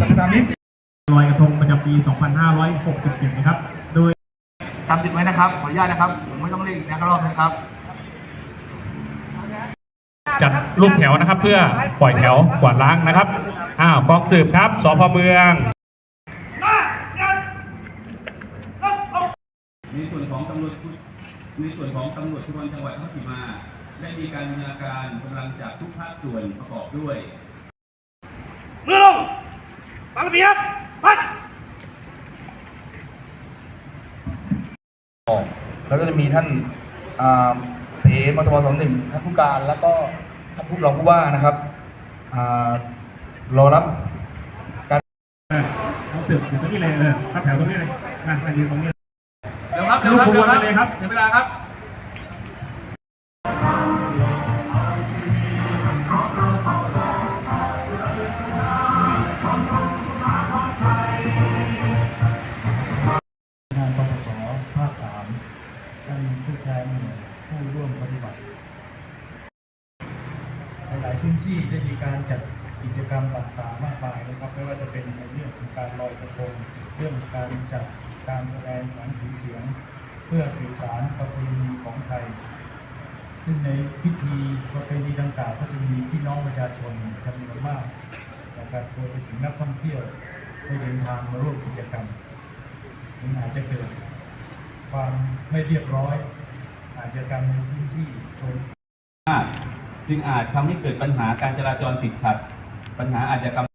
สัปดาห์นี้ลอยกระทงประจำปี 2567 นะครับ โดยตามติดไว้นะครับ ขออนุญาตนะครับ ผมไม่ต้องเรียกอีกนะครับรอบนะครับ จัดรูปแถวนะครับ เพื่อปล่อยแถวกวาดล้างนะครับ อ้าวกองสืบครับ สพเมือง ในส่วนของตำรวจภูในส่วนของตำรวจภูธรจังหวัดนครศรีมาได้มีการบูรณาการกำลังจากทุกภาคส่วนประกอบด้วย มือลงตามระเบียบพัดออกแล้วก็จะมีท่านอ่าเสมทบสองหนึ่งท่านผู้การแล้วก็ท่านผู้รองผู้ว่านะครับอ่ารอรับเออกองสืบอยู่ตรงนี้เลยเออครับแถวตรงนี้เลยนะมายืนตรงนี้เดี๋ยวครับเดี๋ยวครับลูเดี๋ยวกครับขบวนเลยครับเสียเวลาครับ ท่านผู้แทนผู้ร่วมปฏิบัติ หลายพื้นที่ได้มีการจัดกิจกรรมต่างๆมากมายนะครับไม่ว่าจะเป็นในเรื่องของการลอยกระทงเรื่องการจัดการแสดงแสงสีเสียง เพื่อสื่อสารประเพณีของไทย ซึ่งในพิธีประเพณีดังกล่าวก็จะมีพี่น้องประชาชนจำนวนมากนะครับรวมไปถึงนักท่องเที่ยวได้เดินทางมาร่วมกิจกรรมมันอาจจะเกิด ความไม่เรียบร้อย อาชญาการในพื้นที่ชนจึงอาจทำให้เกิดปัญหาการจราจรติดขัด ปัญหาอาชญากรรม